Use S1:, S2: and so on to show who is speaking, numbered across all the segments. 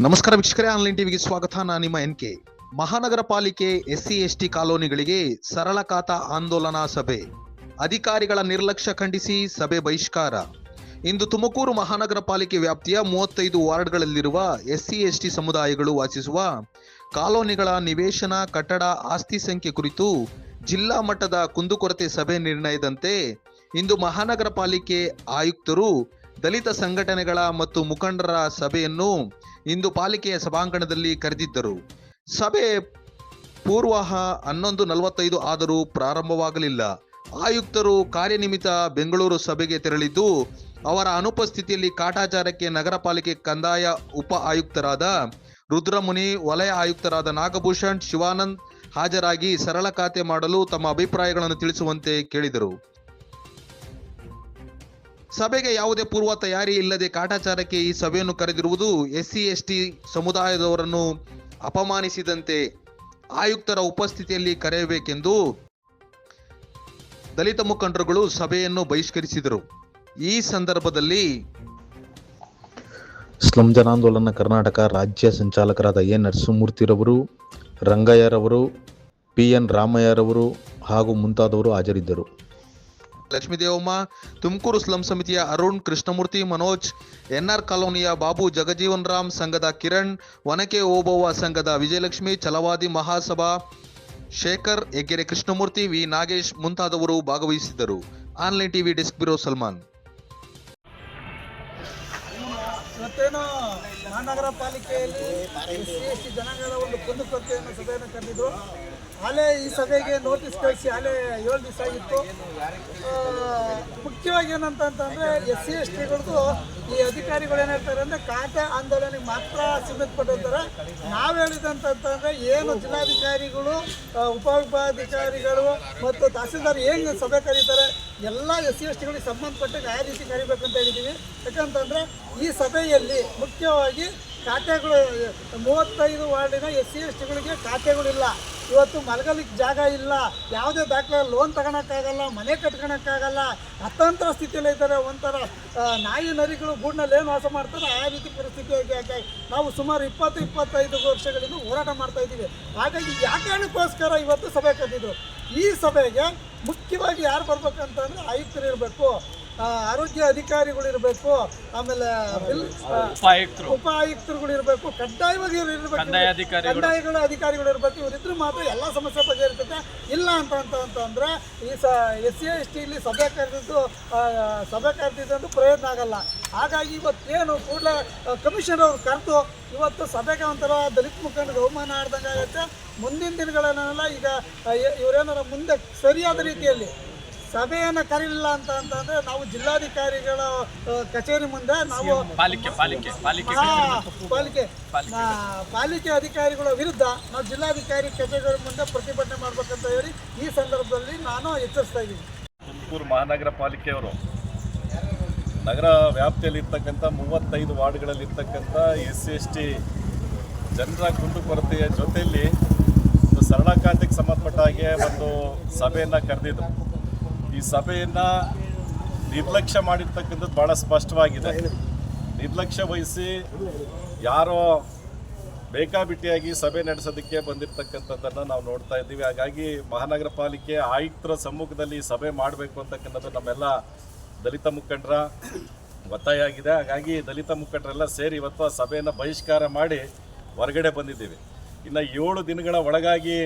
S1: ನಮಸ್ಕಾರ ವೀಕ್ಷಕರೇ, ಆನ್ಲೈನ್ ಟಿವಿಗೆ ಸ್ವಾಗತ. ನಾನು ನಿಮ್ಮ ಎನ್ ಕೆ. ಮಹಾನಗರ ಪಾಲಿಕೆ ಎಸ್ಸಿ, ಎಸ್ಟಿ ಕಾಲೋನಿಗಳಿಗೆ ಸರಳ ಖಾತಾ ಆಂದೋಲನಾ ಸಭೆ. ಅಧಿಕಾರಿಗಳ ನಿರ್ಲಕ್ಷ್ಯ ಖಂಡಿಸಿ ಸಭೆ ಬಹಿಷ್ಕಾರ. ಇಂದು ತುಮಕೂರು ಮಹಾನಗರ ಪಾಲಿಕೆ ವ್ಯಾಪ್ತಿಯ ಮೂವತ್ತೈದು ವಾರ್ಡ್ಗಳಲ್ಲಿರುವ ಎಸ್ಸಿ, ಎಸ್ಟಿ ಸಮುದಾಯಗಳು ವಾಸಿಸುವ ಕಾಲೋನಿಗಳ ನಿವೇಶನ, ಕಟ್ಟಡ ಆಸ್ತಿ ಸಂಖ್ಯೆ ಕುರಿತು ಜಿಲ್ಲಾ ಮಟ್ಟದ ಕುಂದುಕೊರತೆ ಸಭೆ ನಿರ್ಣಯದಂತೆ ಇಂದು ಮಹಾನಗರ ಪಾಲಿಕೆ ಆಯುಕ್ತರು ದಲಿತ ಸಂಘಟನೆಗಳ ಮತ್ತು ಮುಖಂಡರ ಸಭೆಯನ್ನು ಇಂದು ಪಾಲಿಕೆಯ ಸಭಾಂಗಣದಲ್ಲಿ ಕರೆದಿದ್ದರು. ಸಭೆ ಪೂರ್ವಾಹ ಹನ್ನೊಂದು ನಲವತ್ತೈದು ಆದರೂ ಪ್ರಾರಂಭವಾಗಲಿಲ್ಲ. ಆಯುಕ್ತರು ಕಾರ್ಯನಿಮಿತ್ತ ಬೆಂಗಳೂರು ಸಭೆಗೆ ತೆರಳಿದ್ದು, ಅವರ ಅನುಪಸ್ಥಿತಿಯಲ್ಲಿ ಕಾಟಾಚಾರಕ್ಕೆ ನಗರ ಪಾಲಿಕೆ ಕಂದಾಯ ಉಪ ಆಯುಕ್ತರಾದ ರುದ್ರಮುನಿ, ವಲಯ ಆಯುಕ್ತರಾದ ನಾಗಭೂಷಣ್, ಶಿವಾನಂದ್ ಹಾಜರಾಗಿ ಸರಳ ಖಾತೆ ಮಾಡಲು ತಮ್ಮ ಅಭಿಪ್ರಾಯಗಳನ್ನು ತಿಳಿಸುವಂತೆ ಕೇಳಿದರು. ಸಭೆಗೆ ಯಾವುದೇ ಪೂರ್ವ ತಯಾರಿ ಇಲ್ಲದೆ ಕಾಟಾಚಾರಕ್ಕೆ ಈ ಸಭೆಯನ್ನು ಕರೆದಿರುವುದು ಎಸ್ಸಿ, ಎಸ್ಟಿ ಸಮುದಾಯದವರನ್ನು ಅಪಮಾನಿಸಿದಂತೆ ಆಯುಕ್ತರ ಉಪಸ್ಥಿತಿಯಲ್ಲಿ ಕರೆಯಬೇಕೆಂದು ದಲಿತ ಮುಖಂಡರುಗಳು ಸಭೆಯನ್ನು ಬಹಿಷ್ಕರಿಸಿದರು. ಈ ಸಂದರ್ಭದಲ್ಲಿ
S2: ಸ್ಲಂ ಜನಾಂದೋಲನ ಕರ್ನಾಟಕ ರಾಜ್ಯ ಸಂಚಾಲಕರಾದ ಎ ನರಸಿಂಹಮೂರ್ತಿರವರು ರಂಗಯ್ಯರವರು, ಪಿ ಎನ್ ರಾಮಯ್ಯರವರು ಹಾಗೂ ಮುಂತಾದವರು ಹಾಜರಿದ್ದರು.
S1: ಲಕ್ಷ್ಮೀದೇವಮ್ಮ, ತುಮಕೂರು ಸ್ಲಂ ಸಮಿತಿಯ ಅರುಣ್, ಕೃಷ್ಣಮೂರ್ತಿ ಮನೋಜ್, ಎನ್ಆರ್ ಕಾಲೋನಿಯ ಬಾಬು ಜಗಜೀವನ್ ರಾಮ್ ಸಂಘದ ಕಿರಣ್, ಒನಕೆ ಓಬವ್ವ ಸಂಘದ ವಿಜಯಲಕ್ಷ್ಮಿ, ಛಲವಾದಿ ಮಹಾಸಭಾ ಶೇಖರ್, ಹೆಗ್ಗೆರೆ ಕೃಷ್ಣಮೂರ್ತಿ ವಿ. ನಾಗೇಶ್ ಮುಂತಾದವರು ಭಾಗವಹಿಸಿದ್ದರು. Online TV desk bureau Salman.
S3: ಇವತ್ತೇನು ಮಹಾನಗರ ಪಾಲಿಕೆಯಲ್ಲಿ ಎಸ್ ಸಿ, ಎಸ್ ಟಿ ಜನಾಂಗದ ಒಂದು ಕುಂದುಕೊರತೆಯನ್ನು ಸಭೆಯನ್ನು ಕರೆದಿದ್ರು ಅಲ್ಲೇ ಈ ಸಭೆಗೆ ನೋಟಿಸ್ ಕಳಿಸಿ ಅಲ್ಲೇ ಏಳು ದಿವಸ ಆಗಿತ್ತು. ಮುಖ್ಯವಾಗಿ ಮುಖ್ಯವಾಗಿ ಏನಂತಂತಂದರೆ ಎಸ್ ಸಿ, ಎಸ್ ಟಿಗಳದ್ದು ಈ ಅಧಿಕಾರಿಗಳು ಏನು ಹೇಳ್ತಾರೆ ಅಂದರೆ ಖಾತೆ ಆಂದೋಲನಿಗೆ ಮಾತ್ರ ಸೀಮಿತಪಟ್ಟಿರ್ತಾರೆ ನಾವು ಹೇಳಿದಂತಂತಂದರೆ ಏನು ಜಿಲ್ಲಾಧಿಕಾರಿಗಳು ಉಪ ಉಪವಿಭಾಗಾಧಿಕಾರಿಗಳು ಮತ್ತು ತಹಸೀಲ್ದಾರ್ ಏನು ಸಭೆ ಕರೀತಾರೆ ಎಲ್ಲ ಎಸ್ ಸಿ ಎಸ್ ಟಿಗಳಿಗೆ ಸಂಬಂಧಪಟ್ಟ ನ್ಯಾಯಾಧೀಶ ಕರಿಬೇಕಂತ ಹೇಳಿದ್ದೀವಿ ಯಾಕಂತಂದರೆ ಈ ಸಭೆಯಲ್ಲಿ ಮುಖ್ಯವಾಗಿ ಖಾತೆಗಳು, ಮೂವತ್ತೈದು ವಾರ್ಡಿನ ಎಸ್ ಸಿ ಎಸ್ ಟಿಗಳಿಗೆ ಖಾತೆಗಳಿಲ್ಲ. ಇವತ್ತು ಮಲಗಲಿಕ್ಕೆ ಜಾಗ ಇಲ್ಲ. ಯಾವುದೇ ದಾಖಲೆ ಲೋನ್ ತಗೊಳಕ್ಕಾಗಲ್ಲ, ಮನೆ ಕಟ್ಕೊಳಕ್ಕಾಗಲ್ಲ. ಅತಂತ್ರ ಸ್ಥಿತಿಯಲ್ಲಿ ಇದ್ದಾರೆ ಒಂಥರ ನಾಯಿ ನರಿಗಳು ಗೂಡ್ನಲ್ಲಿ ಏನು ವಾಸ ಮಾಡ್ತಾರೆ, ಆ ರೀತಿ ಪರಿಸ್ಥಿತಿ ಯಾಕೆ ನಾವು ಸುಮಾರು ಇಪ್ಪತ್ತು, ಇಪ್ಪತ್ತೈದು ವರ್ಷಗಳಿಂದ ಹೋರಾಟ ಮಾಡ್ತಾ ಇದ್ದೀವಿ. ಹಾಗಾಗಿ ಯಾಕೆ ಕಾರಣಕ್ಕೋಸ್ಕರ ಇವತ್ತು ಸಭೆ ಕರೆದಿದ್ರು ಈ ಸಭೆಗೆ ಮುಖ್ಯವಾಗಿ ಯಾರು ಬರಬೇಕಂತಂದ್ರೆ ಆಯುಕ್ತರು ಇರಬೇಕು. ಆರೋಗ್ಯ ಅಧಿಕಾರಿಗಳು ಇರಬೇಕು ಆಮೇಲೆ
S4: ಉಪಾಯುಕ್ತರು
S3: ಉಪ ಆಯುಕ್ತರುಗಳು ಇರಬೇಕು ಕಡ್ಡಾಯವಾಗಿ ಇವ್ರು ಇರ್ಬೇಕು.
S4: ಕಂದಾಯ ಅಧಿಕಾರಿಗಳು.
S3: ಇರಬೇಕು. ಇವರಿದ್ರು ಮಾತ್ರ ಎಲ್ಲ ಸಮಸ್ಯೆ ಬಗೆಹರಿತೈತೆ ಇಲ್ಲ ಅಂತ ಅಂತ ಅಂತಂದ್ರೆ ಈ ಸ ಎಸ್ ಸಿ ಎಸ್ ಟಿಲಿ ಸಭೆ ಕರೆದಿದ್ದು ಸಭೆ ಕರೆದಿದ್ದು ಪ್ರಯೋಜನ ಆಗಲ್ಲ. ಹಾಗಾಗಿ ಇವತ್ತೇನು ಕೂಡಲೇ ಕಮಿಷನ್ ಅವ್ರು ಕರೆದು ಇವತ್ತು ಸಭೆಗೆ ಒಂಥರ ದಲಿತ ಮುಖಂಡ ಬಹುಮಾನ ಆಡ್ದಂಗೆ ಆಗುತ್ತೆ ಮುಂದಿನ ದಿನಗಳನ್ನೆಲ್ಲ ಈಗ ಇವರೇನಾರ ಮುಂದೆ ಸರಿಯಾದ ರೀತಿಯಲ್ಲಿ ಸಭೆಯನ್ನು ಕರೀಲಿಲ್ಲ ಅಂತ ಅಂತಂದ್ರೆ ನಾವು ಜಿಲ್ಲಾಧಿಕಾರಿಗಳ ಕಚೇರಿ ಮುಂದೆ ನಾವು
S4: ಪಾಲಿಕೆ ಪಾಲಿಕೆ ಪಾಲಿಕೆ
S3: ಪಾಲಿಕೆ. ಪಾಲಿಕೆ. ಅಧಿಕಾರಿಗಳ ವಿರುದ್ಧ ನಾವು ಜಿಲ್ಲಾಧಿಕಾರಿ ಕಚೇರಿಗಳ ಮುಂದೆ ಪ್ರತಿಭಟನೆ ಮಾಡ್ಬೇಕಂತ ಹೇಳಿ ಈ ಸಂದರ್ಭದಲ್ಲಿ ನಾನು ಎಚ್ಚರಿಸ್ತಾ ಇದ್ದೀನಿ.
S5: ತುಮಕೂರು ಮಹಾನಗರ ಪಾಲಿಕೆಯವರು ನಗರ ವ್ಯಾಪ್ತಿಯಲ್ಲಿರ್ತಕ್ಕಂಥ ಮೂವತ್ತೈದು ವಾರ್ಡ್ಗಳಲ್ಲಿರ್ತಕ್ಕಂಥ ಎಸ್ ಸಿ ಎಸ್ ಟಿ ಜನರ ಕುಂದುಕೊರತೆಯ ಜೊತೆಯಲ್ಲಿ ಒಂದು ಸರಳ ಖಾತೆಗೆ ಸಂಬಂಧಪಟ್ಟ ಹಾಗೆ ಒಂದು ಸಭೆಯನ್ನು ಕರೆದಿದ್ರು. ಈ ಸಭೆಯನ್ನು ನಿರ್ಲಕ್ಷ್ಯ ಮಾಡಿರ್ತಕ್ಕಂಥದ್ದು ಭಾಳ ಸ್ಪಷ್ಟವಾಗಿದೆ. ನಿರ್ಲಕ್ಷ್ಯ ವಹಿಸಿ ಯಾರೋ ಬೇಕಾಬಿಟ್ಟಿಯಾಗಿ ಸಭೆ ನಡೆಸೋದಕ್ಕೆ ಬಂದಿರತಕ್ಕಂಥದ್ದನ್ನು ನಾವು ನೋಡ್ತಾ ಇದ್ದೀವಿ. ಹಾಗಾಗಿ ಮಹಾನಗರ ಪಾಲಿಕೆ ಆಯುಕ್ತರ ಸಮ್ಮುಖದಲ್ಲಿ ಸಭೆ ಮಾಡಬೇಕು ಅಂತಕ್ಕಂಥದ್ದು ನಮ್ಮೆಲ್ಲ ದಲಿತ ಮುಖಂಡರ ಒತ್ತಾಯ ಆಗಿದೆ. ಹಾಗಾಗಿ ದಲಿತ ಮುಖಂಡರೆಲ್ಲ ಸೇರಿ ಇವತ್ತು ಆ ಸಭೆಯನ್ನು ಬಹಿಷ್ಕಾರ ಮಾಡಿ ಹೊರಗಡೆ ಬಂದಿದ್ದೀವಿ. ಇನ್ನು ಏಳು ದಿನಗಳ ಒಳಗಾಗಿ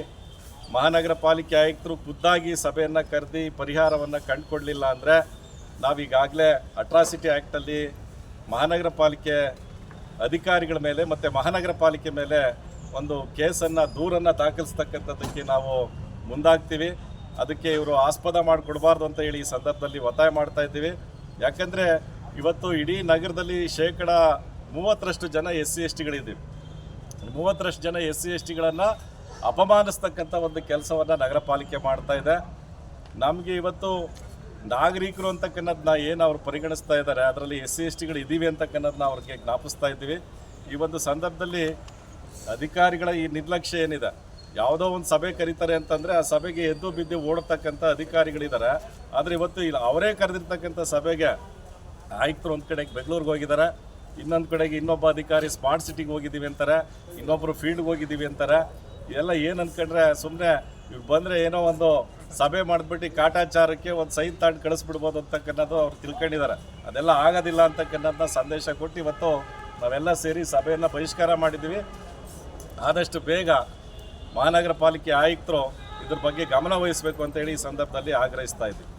S5: ಮಹಾನಗರ ಪಾಲಿಕೆ ಆಯುಕ್ತರು ಖುದ್ದಾಗಿ ಸಭೆಯನ್ನು ಕರೆದು ಪರಿಹಾರವನ್ನು ಕಂಡುಕೊಡ್ಲಿಲ್ಲ ಅಂದರೆ ನಾವೀಗಾಗಲೇ ಅಟ್ರಾಸಿಟಿ ಆ್ಯಕ್ಟಲ್ಲಿ ಮಹಾನಗರ ಪಾಲಿಕೆ ಅಧಿಕಾರಿಗಳ ಮೇಲೆ ಮತ್ತು ಮಹಾನಗರ ಪಾಲಿಕೆ ಮೇಲೆ ಒಂದು ಕೇಸನ್ನು, ದೂರನ್ನು ದಾಖಲಿಸ್ತಕ್ಕಂಥದ್ದಕ್ಕೆ ನಾವು ಮುಂದಾಗ್ತೀವಿ. ಅದಕ್ಕೆ ಇವರು ಆಸ್ಪದ ಮಾಡಿಕೊಡ್ಬಾರ್ದು ಅಂತ ಹೇಳಿ ಈ ಸಂದರ್ಭದಲ್ಲಿ ಒತ್ತಾಯ ಮಾಡ್ತಾ ಇದ್ದೀವಿ. ಯಾಕಂದರೆ ಇವತ್ತು ಇಡೀ ನಗರದಲ್ಲಿ ಶೇಕಡ ಮೂವತ್ತರಷ್ಟು ಜನ ಎಸ್ ಸಿ ಎಸ್ ಟಿಗಳಿದ್ದೀವಿ ಮೂವತ್ತರಷ್ಟು ಜನ ಎಸ್ ಸಿ ಎಸ್ ಟಿಗಳನ್ನು ಅಪಮಾನಿಸ್ತಕ್ಕಂಥ ಒಂದು ಕೆಲಸವನ್ನು ನಗರ ಪಾಲಿಕೆ ಮಾಡ್ತಾ ಇದೆ. ನಮಗೆ ಇವತ್ತು ನಾಗರಿಕರು ಅಂತಕ್ಕನ್ನೋದನ್ನ ಏನು ಅವ್ರು ಪರಿಗಣಿಸ್ತಾ ಇದ್ದಾರೆ, ಅದರಲ್ಲಿ ಎಸ್ ಸಿ, ಎಸ್ ಟಿಗಳು ಇದ್ದೀವಿ ನಾವು ಅವ್ರಿಗೆ ಜ್ಞಾಪಿಸ್ತಾ ಇದ್ದೀವಿ. ಈ ಒಂದು ಸಂದರ್ಭದಲ್ಲಿ ಅಧಿಕಾರಿಗಳ ಈ ನಿರ್ಲಕ್ಷ್ಯ ಏನಿದೆ? ಯಾವುದೋ ಒಂದು ಸಭೆ ಕರೀತಾರೆ ಅಂತಂದರೆ ಆ ಸಭೆಗೆ ಎದ್ದು ಬಿದ್ದು ಓಡತಕ್ಕಂಥ ಅಧಿಕಾರಿಗಳಿದ್ದಾರೆ. ಆದರೆ ಇವತ್ತು ಇಲ್ಲಿ ಅವರೇ ಕರೆದಿರ್ತಕ್ಕಂಥ ಸಭೆಗೆ ಆಯುಕ್ತರು ಒಂದು ಕಡೆಗೆ ಬೆಂಗಳೂರಿಗೆ ಹೋಗಿದ್ದಾರೆ. ಇನ್ನೊಂದು ಕಡೆಗೆ ಇನ್ನೊಬ್ಬ ಅಧಿಕಾರಿ ಸ್ಮಾರ್ಟ್ ಸಿಟಿಗೆ ಹೋಗಿದ್ದೀವಿ ಅಂತಾರೆ. ಇನ್ನೊಬ್ಬರು ಫೀಲ್ಡ್ಗೆ ಹೋಗಿದ್ದೀವಿ ಅಂತಾರೆ. ಇದೆಲ್ಲ ಏನು ಅನ್ಕೊಂಡ್ರೆ ಸುಮ್ಮನೆ ಇವ್ರು ಬಂದರೆ ಏನೋ ಒಂದು ಸಭೆ ಮಾಡಿಬಿಟ್ಟು ಕಾಟಾಚಾರಕ್ಕೆ ಒಂದು ಸೈನ್ ತಾಂಡ್ ಕಳಿಸ್ಬಿಡ್ಬೋದು ಅಂತಕ್ಕನ್ನೋದು ಅವ್ರು ತಿಳ್ಕೊಂಡಿದ್ದಾರೆ. ಅದೆಲ್ಲ ಆಗೋದಿಲ್ಲ ಅಂತಕ್ಕನ್ನೋದನ್ನ ಸಂದೇಶ ಕೊಟ್ಟು ಇವತ್ತು ನಾವೆಲ್ಲ ಸೇರಿ ಸಭೆಯನ್ನು ಬಹಿಷ್ಕಾರ ಮಾಡಿದ್ದೀವಿ. ಆದಷ್ಟು ಬೇಗ ಮಹಾನಗರ ಪಾಲಿಕೆ ಆಯುಕ್ತರು ಇದ್ರ ಬಗ್ಗೆ ಗಮನ ವಹಿಸಬೇಕು ಅಂತೇಳಿ ಈ ಸಂದರ್ಭದಲ್ಲಿ ಆಗ್ರಹಿಸ್ತಾ ಇದ್ದೀವಿ.